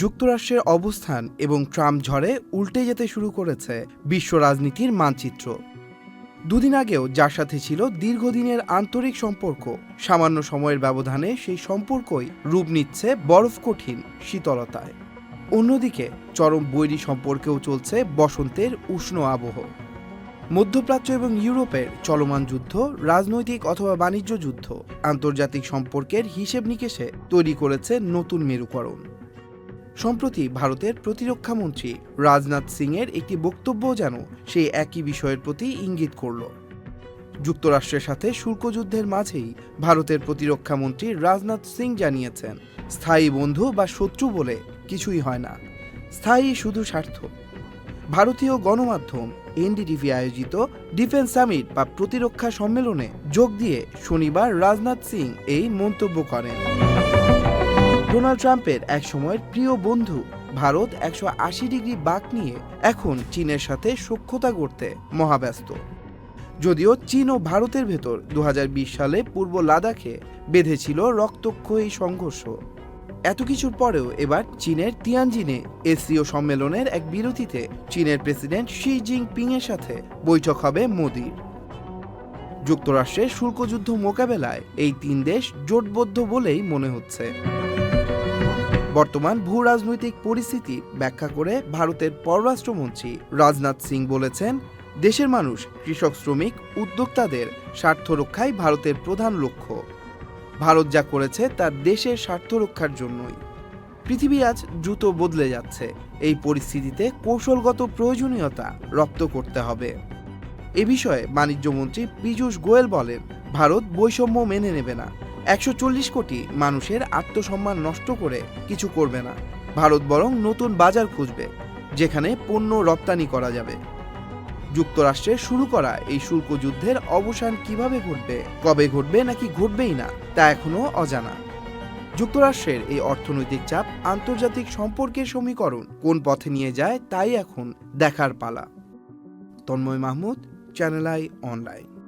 যুক্তরাষ্ট্রের অবস্থান এবং ট্রাম্প ঝড়ে উল্টে যেতে শুরু করেছে বিশ্ব রাজনীতির মানচিত্র। দুদিন আগেও যার সাথে ছিল দীর্ঘদিনের আন্তরিক সম্পর্ক, সামান্য সময়ের ব্যবধানে সেই সম্পর্কই রূপ নিচ্ছে বরফ কঠিন শীতলতায়। অন্যদিকে, চরম বৈরী সম্পর্কেও চলছে বসন্তের উষ্ণ আবহ। মধ্যপ্রাচ্য এবং ইউরোপের চলমান যুদ্ধ, রাজনৈতিক অথবা বাণিজ্য যুদ্ধ, আন্তর্জাতিক সম্পর্কের হিসেব নিকেশে তৈরি করেছে নতুন মেরুকরণ। সম্প্রতি ভারতের প্রতিরক্ষামন্ত্রী রাজনাথ সিংয়ের একটি বক্তব্য যেন সেই একই বিষয়ের প্রতি ইঙ্গিত করল। যুক্তরাষ্ট্রের সাথে শুল্কযুদ্ধের মাঝেই ভারতের প্রতিরক্ষামন্ত্রী রাজনাথ সিং জানিয়েছেন, স্থায়ী বন্ধু বা শত্রু বলে কিছুই হয় না। স্থায়ী শুধু স্বার্থ। ভারতীয় গণমাধ্যম এনডিটিভি আয়োজিত ডিফেন্স সামিট বা প্রতিরক্ষা সম্মেলনে যোগ দিয়ে শনিবার রাজনাথ সিং এই মন্তব্য করেন। ডোনাল্ড ট্রাম্পের এক সময়ের প্রিয় বন্ধু। ভারত একশো আশি ডিগ্রি বাঁক নিয়ে এখন চীনের সাথে সখ্যতা করতে মহাব্যস্ত। যদিও চীন ও ভারতের ভেতর দু হাজার বিশ সালে পূর্ব লাদাখে বেঁধেছিল রক্তক্ষয়ী সংঘর্ষ। এত কিছুর পরেও এবার চীনের তিয়ানজিনে এসিও সম্মেলনের এক বিরতিতে চীনের প্রেসিডেন্ট শি জিনপিং এর সাথে বৈঠক হবে মোদির। যুক্তরাষ্ট্রের শুল্কযুদ্ধ মোকাবেলায় এই তিন দেশ জোটবদ্ধ বলেই মনে হচ্ছে। বর্তমান ভূ রাজনৈতিক পরিস্থিতি ব্যাখ্যা করে ভারতের পররাষ্ট্রমন্ত্রী রাজনাথ সিং বলেছেন, দেশের মানুষ, কৃষক, শ্রমিক, উদ্যোক্তাদের স্বার্থ রক্ষাই ভারতের প্রধান লক্ষ্য। ভারত যা করেছে তার দেশের স্বার্থ রক্ষার জন্যই। পৃথিবী আজ দ্রুত বদলে যাচ্ছে। এই পরিস্থিতিতে কৌশলগত প্রয়োজনীয়তা রপ্ত করতে হবে। এ বিষয়ে বাণিজ্যমন্ত্রী পীযূষ গোয়েল বলেন, ভারত বৈষম্য মেনে নেবে না। একশো চল্লিশ কোটি মানুষের আত্মসম্মান নষ্ট করে কিছু করবে না। ভারত বরং নতুন বাজার খুঁজবে, যেখানে পণ্য রপ্তানি করা যাবে। যুক্তরাষ্ট্রের শুরু করা এই শুল্ক যুদ্ধের অবসান কীভাবে ঘটবে, কবে ঘটবে নাকি ঘটবেই না, তা এখনও অজানা। যুক্তরাষ্ট্রের এই অর্থনৈতিক চাপ আন্তর্জাতিক সম্পর্কের সমীকরণ, কোন পথে নিয়ে যায় তাই এখন দেখার পালা। Tanmoy Mahmud, channel I online.